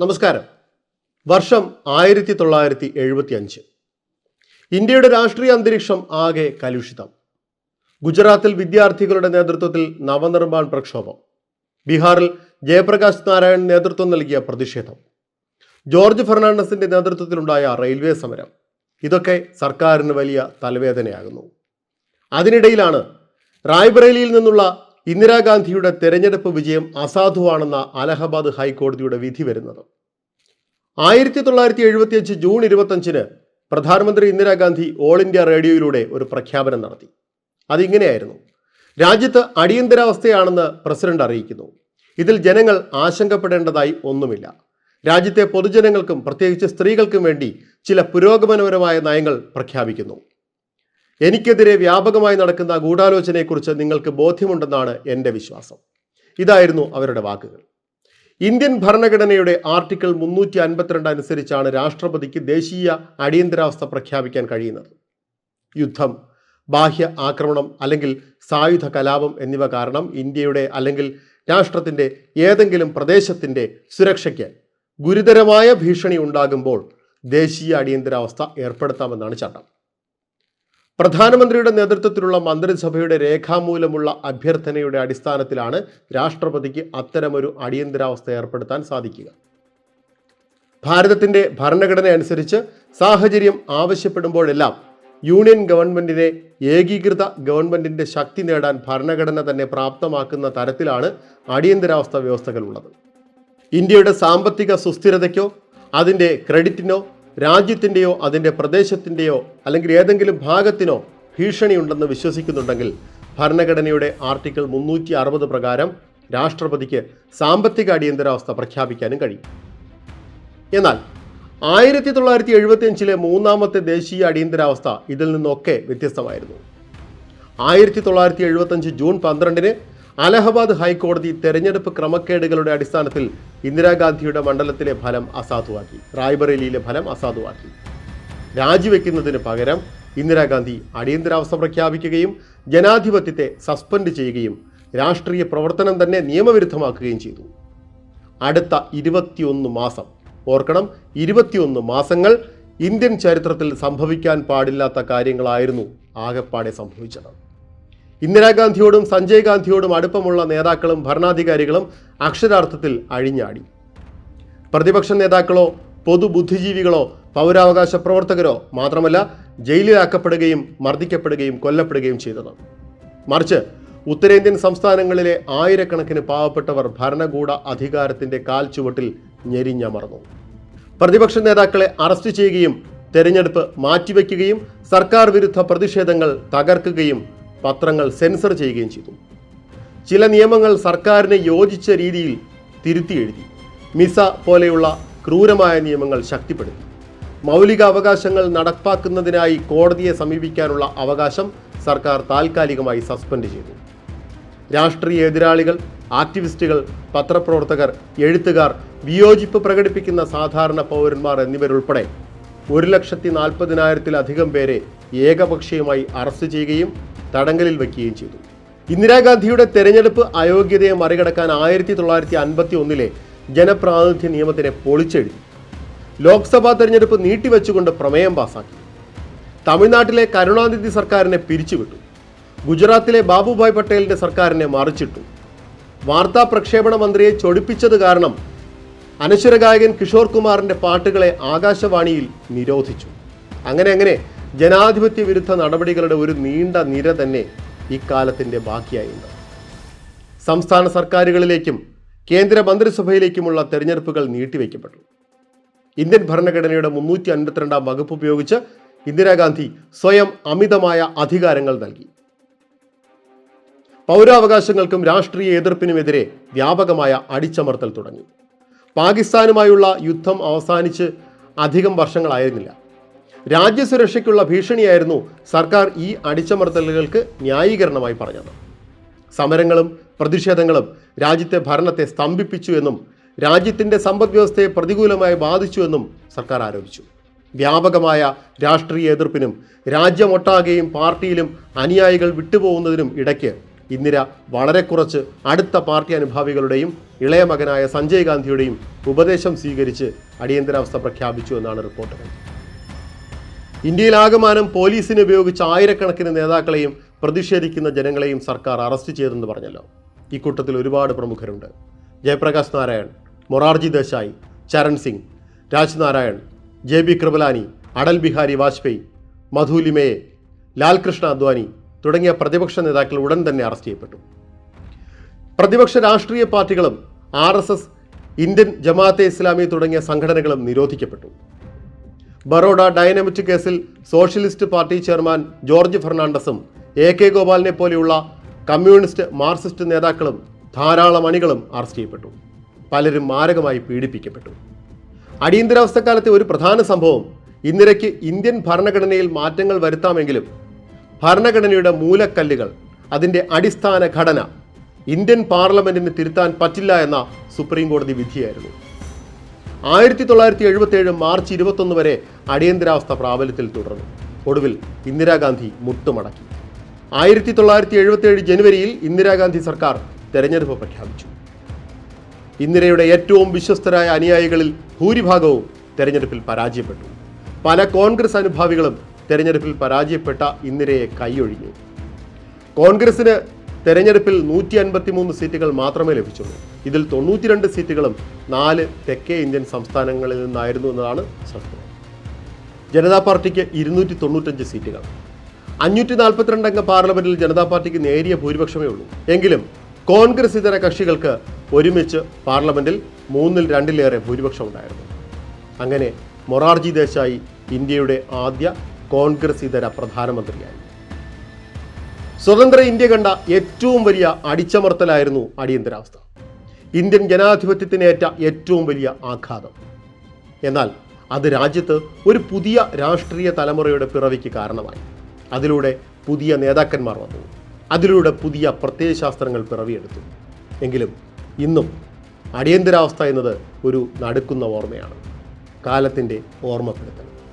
നമസ്കാരം. വർഷം ആയിരത്തി തൊള്ളായിരത്തി എഴുപത്തി അഞ്ച് ഇന്ത്യയുടെ രാഷ്ട്രീയ അന്തരീക്ഷം ആകെ കലുഷിതം. ഗുജറാത്തിൽ വിദ്യാർത്ഥികളുടെ നേതൃത്വത്തിൽ നവനിർമ്മാൺ പ്രക്ഷോഭം. ബീഹാറിൽ ജയപ്രകാശ് നാരായൺ നേതൃത്വം നൽകിയ പ്രതിഷേധം. ജോർജ് ഫെർണാണ്ടസിന്റെ നേതൃത്വത്തിലുണ്ടായ റെയിൽവേ സമരം. ഇതൊക്കെ സർക്കാരിന് വലിയ തലവേദനയാകുന്നു. അതിനിടയിലാണ് റായ്ബറേലിയിൽ നിന്നുള്ള ഇന്ദിരാഗാന്ധിയുടെ തെരഞ്ഞെടുപ്പ് വിജയം അസാധുവാണെന്ന അലഹബാദ് ഹൈക്കോടതിയുടെ വിധി വരുന്നത്. ആയിരത്തി തൊള്ളായിരത്തി എഴുപത്തിയഞ്ച് ജൂൺ ഇരുപത്തഞ്ചിന് പ്രധാനമന്ത്രി ഇന്ദിരാഗാന്ധി ഓൾ ഇന്ത്യ റേഡിയോയിലൂടെ ഒരു പ്രഖ്യാപനം നടത്തി. അതിങ്ങനെയായിരുന്നു. രാജ്യത്ത് അടിയന്തരാവസ്ഥയാണെന്ന് പ്രസിഡന്റ് അറിയിക്കുന്നു. ഇതിൽ ജനങ്ങൾ ആശങ്കപ്പെടേണ്ടതായി ഒന്നുമില്ല. രാജ്യത്തെ പൊതുജനങ്ങൾക്കും പ്രത്യേകിച്ച് സ്ത്രീകൾക്കും വേണ്ടി ചില പുരോഗമനപരമായ നയങ്ങൾ പ്രഖ്യാപിക്കുന്നു. എനിക്കെതിരെ വ്യാപകമായി നടക്കുന്ന ഗൂഢാലോചനയെക്കുറിച്ച് നിങ്ങൾക്ക് ബോധ്യമുണ്ടെന്നാണ് എന്റെ വിശ്വാസം. ഇതായിരുന്നു അവരുടെ വാക്കുകൾ. ഇന്ത്യൻ ഭരണഘടനയുടെ ആർട്ടിക്കിൾ മുന്നൂറ്റി അൻപത്തിരണ്ട് അനുസരിച്ചാണ് രാഷ്ട്രപതിക്ക് ദേശീയ അടിയന്തരാവസ്ഥ പ്രഖ്യാപിക്കാൻ കഴിയുന്നത്. യുദ്ധം ബാഹ്യ ആക്രമണം അല്ലെങ്കിൽ സായുധ കലാപം എന്നിവ കാരണം ഇന്ത്യയുടെ അല്ലെങ്കിൽ രാഷ്ട്രത്തിന്റെ ഏതെങ്കിലും പ്രദേശത്തിന്റെ സുരക്ഷയ്ക്ക് ഗുരുതരമായ ഭീഷണി ഉണ്ടാകുമ്പോൾ ദേശീയ അടിയന്തരാവസ്ഥ ഏർപ്പെടുത്താമെന്നാണ് ചട്ടം. പ്രധാനമന്ത്രിയുടെ നേതൃത്വത്തിലുള്ള മന്ത്രിസഭയുടെ രേഖാമൂലമുള്ള അഭ്യർത്ഥനയുടെ അടിസ്ഥാനത്തിലാണ് രാഷ്ട്രപതിക്ക് അത്തരമൊരു അടിയന്തരാവസ്ഥ ഏർപ്പെടുത്താൻ സാധിക്കുക. ഭാരതത്തിന്റെ ഭരണഘടന അനുസരിച്ച് സാഹചര്യം ആവശ്യപ്പെടുമ്പോഴെല്ലാം യൂണിയൻ ഗവൺമെന്റിനെ ഏകീകൃത ഗവൺമെന്റിന്റെ ശക്തി നേടാൻ ഭരണഘടന തന്നെ പ്രാപ്തമാക്കുന്ന തരത്തിലാണ് അടിയന്തരാവസ്ഥ വ്യവസ്ഥകൾ ഉള്ളത്. ഇന്ത്യയുടെ സാമ്പത്തിക സുസ്ഥിരതയ്ക്കോ അതിന്റെ ക്രെഡിറ്റിനോ രാജ്യത്തിന്റെയോ അതിന്റെ പ്രദേശത്തിന്റെയോ അല്ലെങ്കിൽ ഏതെങ്കിലും ഭാഗത്തിനോ ഭീഷണിയുണ്ടെന്ന് വിശ്വസിക്കുന്നുണ്ടെങ്കിൽ ഭരണഘടനയുടെ ആർട്ടിക്കിൾ മുന്നൂറ്റി അറുപത് പ്രകാരം രാഷ്ട്രപതിക്ക് സാമ്പത്തിക അടിയന്തരാവസ്ഥ പ്രഖ്യാപിക്കാനും കഴിയും. എന്നാൽ ആയിരത്തി തൊള്ളായിരത്തി എഴുപത്തി അഞ്ചിലെ മൂന്നാമത്തെ ദേശീയ അടിയന്തരാവസ്ഥ ഇതിൽ നിന്നൊക്കെ വ്യത്യസ്തമായിരുന്നു. ആയിരത്തി തൊള്ളായിരത്തി എഴുപത്തഞ്ച് ജൂൺ പന്ത്രണ്ടിന് അലഹബാദ് ഹൈക്കോടതി തെരഞ്ഞെടുപ്പ് ക്രമക്കേടുകളുടെ അടിസ്ഥാനത്തിൽ ഇന്ദിരാഗാന്ധിയുടെ മണ്ഡലത്തിലെ ഫലം അസാധുവാക്കി. റായ്ബറേലിയിലെ ഫലം അസാധുവാക്കി. രാജിവെക്കുന്നതിന് പകരം ഇന്ദിരാഗാന്ധി അടിയന്തരാവസ്ഥ പ്രഖ്യാപിക്കുകയും ജനാധിപത്യത്തെ സസ്പെൻഡ് ചെയ്യുകയും രാഷ്ട്രീയ പ്രവർത്തനം തന്നെ നിയമവിരുദ്ധമാക്കുകയും ചെയ്തു. അടുത്ത ഇരുപത്തിയൊന്ന് മാസം ഓർക്കണം ഇരുപത്തിയൊന്ന് മാസങ്ങൾ ഇന്ത്യൻ ചരിത്രത്തിൽ സംഭവിക്കാൻ പാടില്ലാത്ത കാര്യങ്ങളായിരുന്നു ആകെപ്പാടെ സംഭവിച്ചത്. ഇന്ദിരാഗാന്ധിയോടും സഞ്ജയ് ഗാന്ധിയോടും അടുപ്പമുള്ള നേതാക്കളും ഭരണാധികാരികളും അക്ഷരാർത്ഥത്തിൽ അഴിഞ്ഞാടി. പ്രതിപക്ഷ നേതാക്കളോ പൊതുബുദ്ധിജീവികളോ പൗരാവകാശ പ്രവർത്തകരോ മാത്രമല്ല ജയിലിലാക്കപ്പെടുകയും മർദ്ദിക്കപ്പെടുകയും കൊല്ലപ്പെടുകയും ചെയ്തത്. മറിച്ച് ഉത്തരേന്ത്യൻ സംസ്ഥാനങ്ങളിലെ ആയിരക്കണക്കിന് പാവപ്പെട്ടവർ ഭരണകൂട അധികാരത്തിന്റെ കാൽ ചുവട്ടിൽ ഞെരിഞ്ഞമർന്നു. പ്രതിപക്ഷ നേതാക്കളെ അറസ്റ്റ് ചെയ്യുകയും തെരഞ്ഞെടുപ്പ് മാറ്റിവെക്കുകയും സർക്കാർ വിരുദ്ധ പ്രതിഷേധങ്ങൾ തകർക്കുകയും പത്രങ്ങൾ സെൻസർ ചെയ്യുകയും ചെയ്തു. ചില നിയമങ്ങൾ സർക്കാരിനെ യോജിച്ച രീതിയിൽ തിരുത്തി എഴുതി. മിസ പോലെയുള്ള ക്രൂരമായ നിയമങ്ങൾ ശക്തിപ്പെടുത്തി. മൗലിക അവകാശങ്ങൾ നടപ്പാക്കുന്നതിനായി കോടതിയെ സമീപിക്കാനുള്ള അവകാശം സർക്കാർ താൽക്കാലികമായി സസ്പെൻഡ് ചെയ്തു. രാഷ്ട്രീയ എതിരാളികൾ ആക്ടിവിസ്റ്റുകൾ പത്രപ്രവർത്തകർ എഴുത്തുകാർ വിയോജിപ്പ് പ്രകടിപ്പിക്കുന്ന സാധാരണ പൗരന്മാർ എന്നിവരുൾപ്പെടെ ഒരു ലക്ഷത്തി നാൽപ്പതിനായിരത്തിലധികം പേരെ ഏകപക്ഷീയമായി അറസ്റ്റ് ചെയ്യുകയും തടങ്കലിൽ വയ്ക്കുകയും ചെയ്തു. ഇന്ദിരാഗാന്ധിയുടെ തെരഞ്ഞെടുപ്പ് അയോഗ്യതയെ മറികടക്കാൻ ആയിരത്തി തൊള്ളായിരത്തി അൻപത്തി ഒന്നിലെ ജനപ്രാതിനിധ്യ നിയമത്തിനെ പൊളിച്ചെഴുതി. ലോക്സഭാ തെരഞ്ഞെടുപ്പ് നീട്ടിവെച്ചുകൊണ്ട് പ്രമേയം പാസാക്കി. തമിഴ്നാട്ടിലെ കരുണാനിധി സർക്കാരിനെ പിരിച്ചുവിട്ടു. ഗുജറാത്തിലെ ബാബുഭായ് പട്ടേലിന്റെ സർക്കാരിനെ മറിച്ചിട്ടു. വാർത്താ പ്രക്ഷേപണ മന്ത്രിയെ ചൊടിപ്പിച്ചത് കാരണം അനശ്വര ഗായകൻ കിഷോർ കുമാറിന്റെ പാട്ടുകളെ ആകാശവാണിയിൽ നിരോധിച്ചു. അങ്ങനെ അങ്ങനെ ജനാധിപത്യ വിരുദ്ധ നടപടികളുടെ ഒരു നീണ്ട നിര തന്നെ ഇക്കാലത്തിന്റെ ബാക്കിയായിട്ടുണ്ട്. സംസ്ഥാന സർക്കാരുകളിലേക്കും കേന്ദ്ര മന്ത്രിസഭയിലേക്കുമുള്ള തെരഞ്ഞെടുപ്പുകൾ നീട്ടിവെക്കപ്പെട്ടു. ഇന്ത്യൻ ഭരണഘടനയുടെ മുന്നൂറ്റി അൻപത്തിരണ്ടാം വകുപ്പ് ഉപയോഗിച്ച് ഇന്ദിരാഗാന്ധി സ്വയം അമിതമായ അധികാരങ്ങൾ നൽകി. പൗരാവകാശങ്ങൾക്കും രാഷ്ട്രീയ എതിർപ്പിനുമെതിരെ വ്യാപകമായ അടിച്ചമർത്തൽ തുടങ്ങി. പാകിസ്ഥാനുമായുള്ള യുദ്ധം അവസാനിച്ച് അധികം വർഷങ്ങളായിരുന്നില്ല. രാജ്യസുരക്ഷയ്ക്കുള്ള ഭീഷണിയായിരുന്നു സർക്കാർ ഈ അടിച്ചമർത്തലുകൾക്ക് ന്യായീകരണമായി പറഞ്ഞത്. സമരങ്ങളും പ്രതിഷേധങ്ങളും രാജ്യത്തെ ഭരണത്തെ സ്തംഭിപ്പിച്ചു എന്നും രാജ്യത്തിന്റെ സമ്പദ്വ്യവസ്ഥയെ പ്രതികൂലമായി ബാധിച്ചു എന്നും സർക്കാർ ആരോപിച്ചു. വ്യാപകമായ രാഷ്ട്രീയ എതിർപ്പിനും രാജ്യമൊട്ടാകെയും പാർട്ടിയിലും അനുയായികൾ വിട്ടുപോകുന്നതിനും ഇടയ്ക്ക് ഇന്ദിര വളരെ കുറച്ച് അടുത്ത പാർട്ടി അനുഭാവികളുടെയും ഇളയ മകനായ സഞ്ജയ് ഗാന്ധിയുടെയും ഉപദേശം സ്വീകരിച്ച് അടിയന്തരാവസ്ഥ പ്രഖ്യാപിച്ചു എന്നാണ് റിപ്പോർട്ടുകൾ. ഇന്ത്യയിലാകമാനം പോലീസിനെ ഉപയോഗിച്ച് ആയിരക്കണക്കിന് നേതാക്കളെയും പ്രതിഷേധിക്കുന്ന ജനങ്ങളെയും സർക്കാർ അറസ്റ്റ് ചെയ്തെന്ന് പറഞ്ഞല്ലോ. ഈ കൂട്ടത്തിൽ ഒരുപാട് പ്രമുഖരുണ്ട്. ജയപ്രകാശ് നാരായൺ മൊറാർജി ദേശായി ചരൺ സിംഗ് രാജ് നാരായൺ ജെ ബി കൃപലാനി അടൽ ബിഹാരി വാജ്പേയി മധു ലിമയെ ലാൽകൃഷ്ണ അദ്വാനി തുടങ്ങിയ പ്രതിപക്ഷ നേതാക്കൾ ഉടൻ തന്നെ അറസ്റ്റ് ചെയ്യപ്പെട്ടു. പ്രതിപക്ഷ രാഷ്ട്രീയ പാർട്ടികളും ആർ ഇന്ത്യൻ ജമാഅത്തെ ഇസ്ലാമി തുടങ്ങിയ സംഘടനകളും നിരോധിക്കപ്പെട്ടു. ബറോഡ ഡൈനമിറ്റ് കേസിൽ സോഷ്യലിസ്റ്റ് പാർട്ടി ചെയർമാൻ ജോർജ് ഫെർണാണ്ടസും എ കെ ഗോപാലിനെ പോലെയുള്ള കമ്മ്യൂണിസ്റ്റ് മാർക്സിസ്റ്റ് നേതാക്കളും ധാരാളം അണികളും അറസ്റ്റ് ചെയ്യപ്പെട്ടു. പലരും മാരകമായി പീഡിപ്പിക്കപ്പെട്ടു. അടിയന്തരാവസ്ഥക്കാലത്തെ ഒരു പ്രധാന സംഭവം ഇന്ദിരയ്ക്ക് ഇന്ത്യൻ ഭരണഘടനയിൽ മാറ്റങ്ങൾ വരുത്താമെങ്കിലും ഭരണഘടനയുടെ മൂലക്കല്ലുകൾ അതിന്റെ അടിസ്ഥാന ഘടന ഇന്ത്യൻ പാർലമെന്റിന് തിരുത്താൻ പറ്റില്ല എന്ന സുപ്രീം കോടതി വിധിയായിരുന്നു. ആയിരത്തി തൊള്ളായിരത്തി എഴുപത്തി ഏഴ് മാർച്ച് ഇരുപത്തൊന്ന് വരെ അടിയന്തരാവസ്ഥ പ്രാബല്യത്തിൽ തുടർന്നു. ഒടുവിൽ ഇന്ദിരാഗാന്ധി മുട്ടുമടക്കി. ആയിരത്തി തൊള്ളായിരത്തി എഴുപത്തി ഏഴ് ജനുവരിയിൽ ഇന്ദിരാഗാന്ധി സർക്കാർ തെരഞ്ഞെടുപ്പ് പ്രഖ്യാപിച്ചു. ഇന്ദിരയുടെ ഏറ്റവും വിശ്വസ്തരായ അനുയായികളിൽ ഭൂരിഭാഗവും തെരഞ്ഞെടുപ്പിൽ പരാജയപ്പെട്ടു. പല കോൺഗ്രസ് അനുഭാവികളും തെരഞ്ഞെടുപ്പിൽ പരാജയപ്പെട്ട ഇന്ദിരയെ കൈയൊഴിഞ്ഞു. കോൺഗ്രസിന് തെരഞ്ഞെടുപ്പിൽ നൂറ്റി അൻപത്തി മൂന്ന് സീറ്റുകൾ മാത്രമേ ലഭിച്ചുള്ളൂ. ഇതിൽ തൊണ്ണൂറ്റിരണ്ട് സീറ്റുകളും നാല് തെക്കേ ഇന്ത്യൻ സംസ്ഥാനങ്ങളിൽ നിന്നായിരുന്നു എന്നതാണ് ശ്രദ്ധ ജനതാ പാർട്ടിക്ക് ഇരുന്നൂറ്റി തൊണ്ണൂറ്റഞ്ച് സീറ്റുകൾ. അഞ്ഞൂറ്റി നാൽപ്പത്തിരണ്ട് അംഗ പാർലമെന്റിൽ ജനതാ പാർട്ടിക്ക് നേരിയ ഭൂരിപക്ഷമേ ഉള്ളൂ. എങ്കിലും കോൺഗ്രസ് ഇതര കക്ഷികൾക്ക് ഒരുമിച്ച് പാർലമെന്റിൽ മൂന്നിൽ രണ്ടിലേറെ ഭൂരിപക്ഷം ഉണ്ടായിരുന്നു. അങ്ങനെ മൊറാർജി ദേശായി ഇന്ത്യയുടെ ആദ്യ കോൺഗ്രസ് ഇതര പ്രധാനമന്ത്രിയായി. സ്വതന്ത്ര ഇന്ത്യ കണ്ട ഏറ്റവും വലിയ അടിച്ചമർത്തലായിരുന്നു അടിയന്തരാവസ്ഥ. ഇന്ത്യൻ ജനാധിപത്യത്തിനേറ്റ ഏറ്റവും വലിയ ആഘാതം. എന്നാൽ അത് രാജ്യത്ത് ഒരു പുതിയ രാഷ്ട്രീയ തലമുറയുടെ പിറവിക്ക് കാരണമായി. അതിലൂടെ പുതിയ നേതാക്കന്മാർ വന്നു. അതിലൂടെ പുതിയ പ്രത്യയശാസ്ത്രങ്ങൾ പിറവിയെടുത്തു. എങ്കിലും ഇന്നും അടിയന്തരാവസ്ഥ എന്നത് ഒരു നടുക്കുന്ന ഓർമ്മയാണ്. കാലത്തിന്റെ ഓർമ്മപ്പെടുത്തൽ.